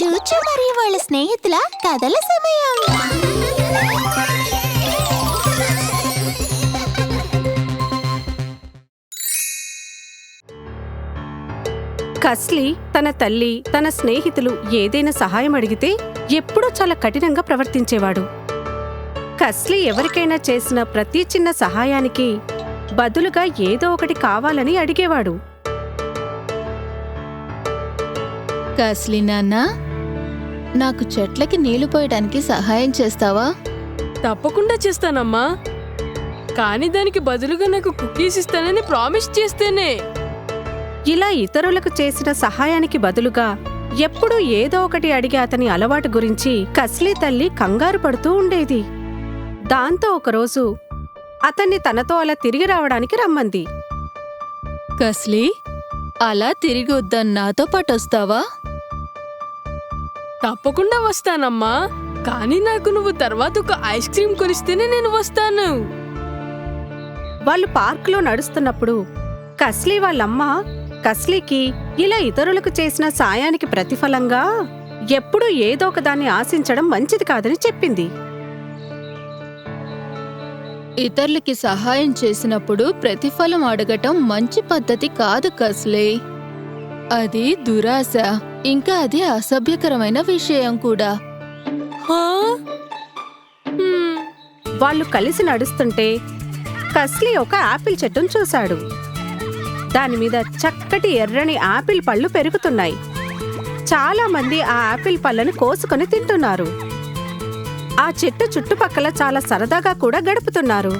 చూచు మరియు వాళ్ళ స్నేహితుల కథల సమయం కస్లీ తన తల్లి తన స్నేహితులు ఏదైనా సహాయం అడిగితే ఎప్పుడూ చాలా కఠినంగా ప్రవర్తించేవాడు కస్లీ ఎవరికైనా చేసిన ప్రతి చిన్న సహాయానికి బదులుగా ఏదో ఒకటి కావాలని అడిగేవాడు కాస్లీ నాన్న నాకు చెట్లకి నీళ్ళు పోయడానికి సహాయం చేస్తావా? తప్పకుండా చేస్తానమ్మా. కానీ దానికి బదులుగా నాకు కుకీస్ ఇస్తానని ప్రామిస్ చేస్తేనే. ఇలా ఇతరులకు చేసిన సహాయానికి బదులుగా ఎప్పుడూ ఏదో ఒకటి అడిగే అతని అలవాటు గురించి కస్లీ తల్లి కంగారు పడుతూ ఉండేది. దాంతో ఒకరోజు అతన్ని తనతో అలా తిరిగి రావడానికి రమ్మంది. కస్లీ అలా తిరిగి వద్దని నాతో పాటు వస్తావా? తప్పకుండా వస్తానమ్మా. కానీ నాకు నువ్వు తర్వాత ఒక ఐస్ క్రీమ్ కొనిస్తేనే నేను వస్తాను. వాళ్ళు పార్కులో నడుస్తున్నప్పుడు కస్లీ వాళ్ళమ్మ కస్లీకి ఇలా ఇతరులకు చేసిన సాయానికి ప్రతిఫలంగా ఎప్పుడూ ఏదో ఒకదాన్ని ఆశించడం మంచిది కాదని చెప్పింది. ఇతరులకి సహాయం చేసినప్పుడు ప్రతిఫలం అడగటం మంచి పద్ధతి కాదు కస్లీ. అది దురాశ. ఇంకా అది అసభ్యకరమైన విషయం కూడా. వాళ్ళు కలిసి నడుస్తుంటే కస్లీ ఒక ఆపిల్ చెట్టును చూశాడు. దానిమీద చక్కటి ఎర్రని ఆపిల్ పళ్ళు పెరుగుతున్నాయి. చాలా మంది ఆ ఆపిల్ పళ్ళను కోసుకొని తింటున్నారు. ఆ చెట్టు చుట్టుపక్కల చాలా సరదాగా కూడా గడుపుతున్నారు.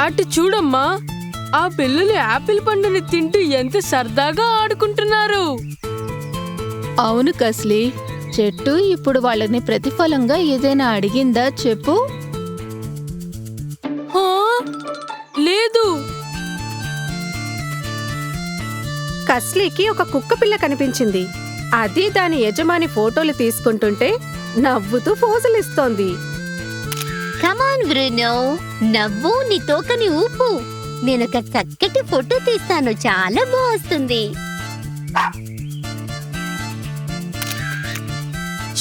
అటు చూడమ్మా. ఆ పిల్లలు యాపిల్ పండుని తింటూ ఎంత సరదాగా ఆడుకుంటున్నారు. అవును కస్లీ చెట్టు ఇప్పుడు వాళ్ళని ప్రతిఫలంగా ఏదైనా అడిగిందా చెప్పు? లేదు. కస్లీకి ఒక కుక్క పిల్ల కనిపించింది. అది దాని యజమాని ఫోటోలు తీసుకుంటుంటే నవ్వుతూ ఫోజులిస్తోంది. కమాన్ బ్రూనో నవ్వు నీ తోకని ఊపు. నేనొక చక్కటి ఫోటో తీస్తాను. చాలా బాగుంది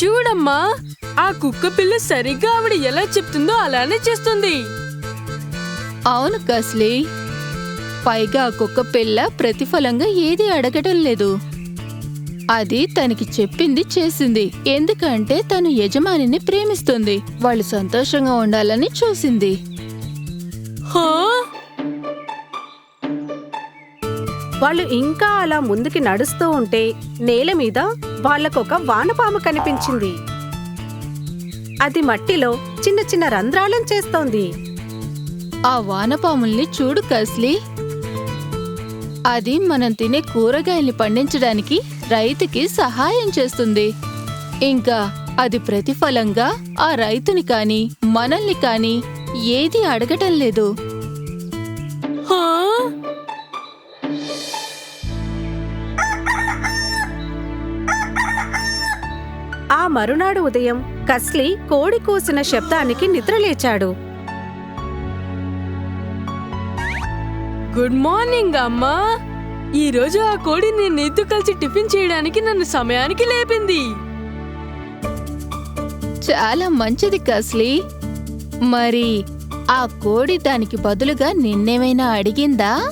చూడమ్మా ఆ కుక్క పిల్ల సరిగ్గా ఆవిడ ఎలా చెప్తుందో అలానే చేస్తుంది. అవును కస్లీ. పైగా ఆ కుక్క పిల్ల ప్రతిఫలంగా ఏది అడగటం లేదు. అది తనకి చెప్పింది చేసింది. ఎందుకంటే తను యజమానిని ప్రేమిస్తుంది. వాళ్ళు సంతోషంగా ఉండాలని చూసింది. హా? వాళ్ళు ఇంకా అలా ముందుకి నడుస్తూ ఉంటే నేల మీద వాళ్ళకొక వానపాము కనిపించింది. అది మట్టిలో చిన్న చిన్న రంధ్రాలను చేస్తోంది. ఆ వానపాముల్ని చూడు కస్లీ. అది మనం తినే కూరగాయల్ని పండించడానికి రైతుకి సహాయం చేస్తుంది. ఇంకా అది ప్రతిఫలంగా ఆ రైతుని కాని మనల్ని కాని ఏది అడగటం లేదు. హా? మరునాడు ఉదయం కస్లీ కోడి కూసిన శబ్దానికి నిద్రలేచాడు. గుడ్ మార్నింగ్ అమ్మా. ఈ రోజు ఆ కోడి నేను నీతో కలిసి టిఫిన్ చేయడానికి నన్ను సమయానికి లేపింది. చాలా మంచిది కస్లీ. మరి ఆ కోడి దానికి బదులుగా నిన్నేమైనా అడిగిందా?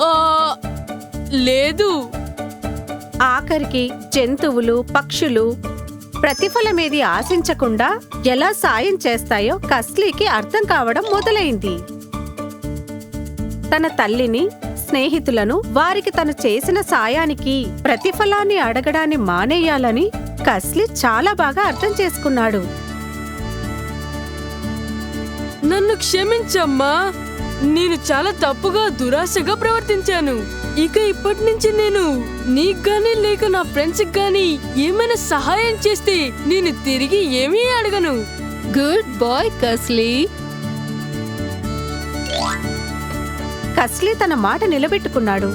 ఆ, లేదు. ఆఖరికి జంతువులు పక్షులు ప్రతిఫలమేది ఆశించకుండా ఎలా సాయం చేస్తాయో కస్లీకి అర్థం కావడం మొదలైంది. తన తల్లిని స్నేహితులను వారికి తను చేసిన సాయానికి ప్రతిఫలాన్ని అడగడాన్ని మానేయాలని కస్లీ చాలా బాగా అర్థం చేసుకున్నాడు. నన్ను క్షమించమ్మా. నేను చాలా తప్పుగా దురాశగా ప్రవర్తించాను. ఇక ఇప్పటి నుంచి నేను నీకు గానీ లేక నా ఫ్రెండ్స్ గానీ ఏమైనా సహాయం చేస్తే నేను తిరిగి ఏమీ అడగను. Good bye కస్లీ. కస్లీ తన మాట నిలబెట్టుకున్నాడు.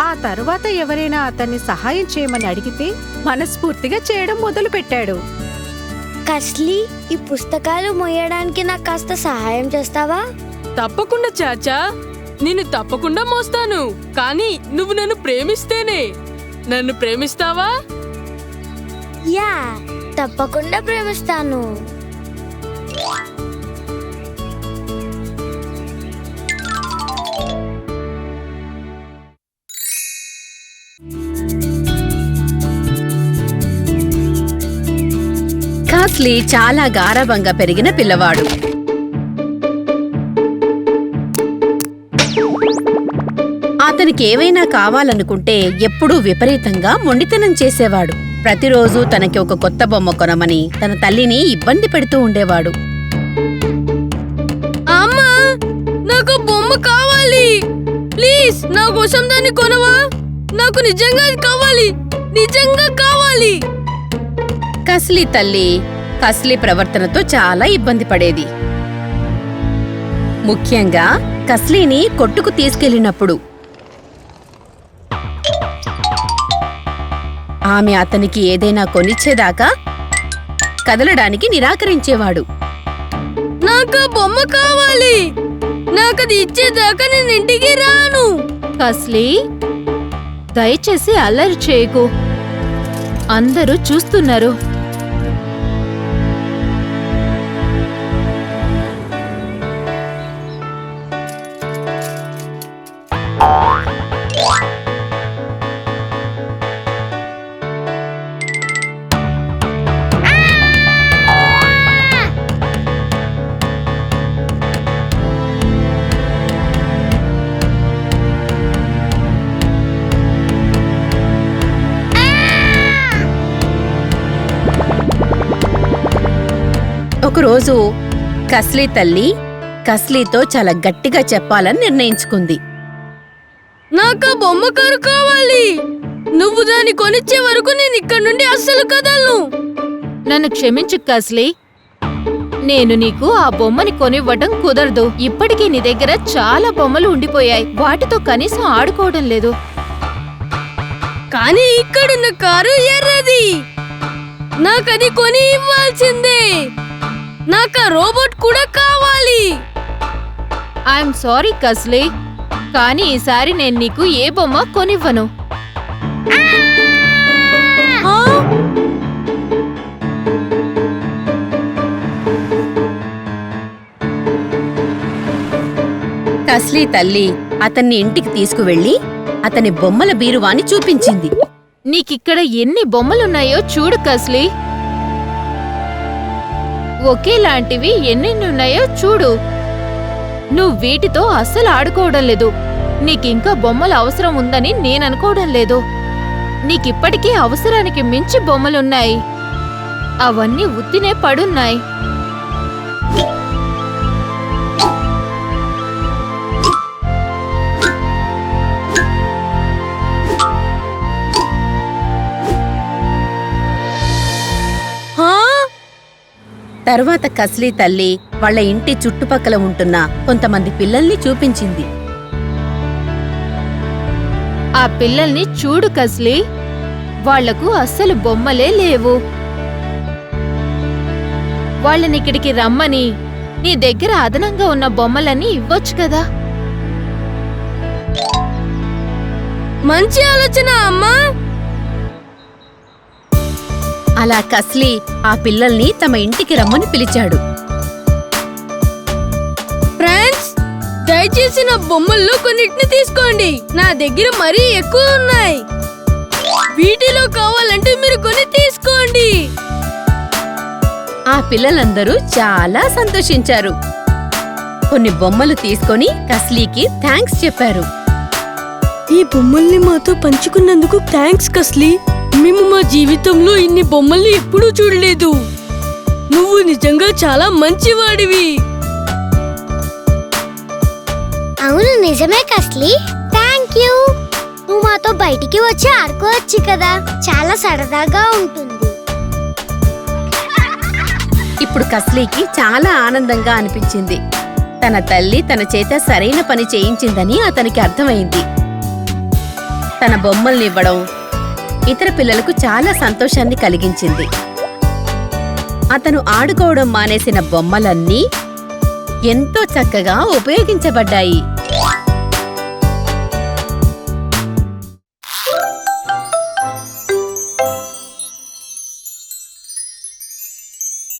ఆ తరువాత ఎవరైనా అతన్ని సహాయం చేయమని అడిగితే మనస్ఫూర్తిగా చేయడం మొదలుపెట్టాడు. కస్లీ ఈ పుస్తకాలు మోయడానికి నాకు కాస్త సహాయం చేస్తావా? తప్పకుండా చాచా. నేను తప్పకుండా మోస్తాను. కానీ నువ్వు నన్ను ప్రేమిస్తేనే. నన్ను ప్రేమిస్తావా? యా తప్పకుండా ప్రేమిస్తాను. కాస్లీ చాలా గారవంగా పెరిగిన పిల్లవాడు. అతనికి ఏవైనా కావాలనుకుంటే ఎప్పుడూ విపరీతంగా మొండితనం చేసేవాడు. ప్రతిరోజు తనకి ఒక కొత్త బొమ్మ కొనమని తన తల్లిని ఇబ్బంది పెడుతూ ఉండేవాడు. అమ్మా నాకు బొమ్మ కావాలి. ప్లీజ్ నా కోసం దాన్ని కొనవా? నాకు నిజంగా కావాలి. నిజంగా కావాలి. కస్లీ తల్లి కస్లీ ప్రవర్తనతో చాలా ఇబ్బంది పడేది. ముఖ్యంగా కస్లీని కొట్టుకు తీసుకెళ్ళినప్పుడు. ఆమె అతనికి ఏదైనా కొనిచ్చేదాకా కదలడానికి నిరాకరించేవాడు. నాకు బొమ్మ కావాలి. నాకు అది ఇచ్చేదాకా నేను ఇంటికి రాను. కస్లీ దయచేసి అల్లరి చేయకు. అందరూ చూస్తున్నారు. ఒకరోజు కస్లీ తల్లి కస్లీతో చాలా గట్టిగా చెప్పాలని నిర్ణయించుకుంది. నాకు ఆ బొమ్మ కారు కావాలి. నువ్వు దాన్ని కొనిచ్చే వరకు నేను ఇక్కడ నుండి అస్సలు కదలను. నన్ను క్షమించు కస్లీ. నేను నీకు ఆ బొమ్మని కొనివ్వటం కుదరదు. ఇప్పటికీ నీ దగ్గర చాలా బొమ్మలు ఉండిపోయాయి. వాటితో కనీసం ఆడుకోవడం లేదు. కానీ ఇక్కడున్న కారు ఎర్రది. నాకది కొని ఇవ్వాల్సిందే. నాకు ఆ రోబోట్ కూడా కావాలి. ఐఎమ్ సారీ కస్లీ. కానీ ఈసారి నేను నీకు ఏ బొమ్మ కొనివ్వను. ఆ? కస్లీ తల్లి అతన్ని ఇంటికి తీసుకువెళ్ళి అతని బొమ్మల బీరువాని చూపించింది. నీకిక్కడ ఎన్ని బొమ్మలున్నాయో చూడు కస్లీ. ఒకేలాంటివి ఎన్నెన్నున్నాయో చూడు. నువ్వు వీటితో అస్సలు ఆడుకోవడం లేదు. నీకింకా బొమ్మలు అవసరం ఉందని నేననుకోవడం లేదు. నీకిప్పటికీ అవసరానికి మించి బొమ్మలున్నాయి. అవన్నీ ఉత్తినే పడున్నాయి. తర్వాత కస్లీ తల్లి వాళ్ళ ఇంటి చుట్టుపక్కల ఉంటున్న కొంతమంది పిల్లల్ని చూపించింది. ఆ పిల్లల్ని చూడు కస్లీ వాళ్ళకు అస్సలు బొమ్మలే లేవు. వాళ్ళనిక్కడికి రమ్మని నీ దగ్గర అదనంగా ఉన్న బొమ్మలని ఇవ్వొచ్చు కదా. మంచి ఆలోచన అమ్మా. అలా కస్లీ ఆ పిల్లల్ని తమ ఇంటికి రమ్మని పిలిచాడు. ఫ్రెండ్స్ దయచేసి నా బొమ్మల్లో కొన్నిటిని తీసుకోండి. నా దగ్గర మరీ ఎక్కువ ఉన్నాయి. వీటిలో కావాలంటే మీరు కొని తీసుకోండి. ఆ పిల్లలందరూ చాలా సంతోషించారు. కొన్ని బొమ్మలు తీసుకొని కస్లీకి థ్యాంక్స్ చెప్పారు. ఈ బొమ్మల్ని మాతో పంచుకున్నందుకు థ్యాంక్స్ కస్లీ. మేము మా జీవితంలో ఇన్ని బొమ్మల్ని ఎప్పుడూ చూడలేదు. నువ్వు నిజంగా చాలా మంచివాడివి. అవును నిజమే కస్లీ. థ్యాంక్ యూ నువ్వు మాతో బయటికి వచ్చి ఆడుకోవచ్చు కదా. చాలా సరదాగా ఉంటుంది. ఇప్పుడు కస్లీకి చాలా ఆనందంగా అనిపించింది. తన తల్లి తన చేత సరైన పని చేయించిందని అతనికి అర్థమైంది. తన బొమ్మల్ని ఇవ్వడం ఇతర పిల్లలకు చాలా సంతోషాన్ని కలిగించింది. అతను ఆడుకోవడం మానేసిన బొమ్మలన్నీ ఎంతో చక్కగా ఉపయోగించబడ్డాయి.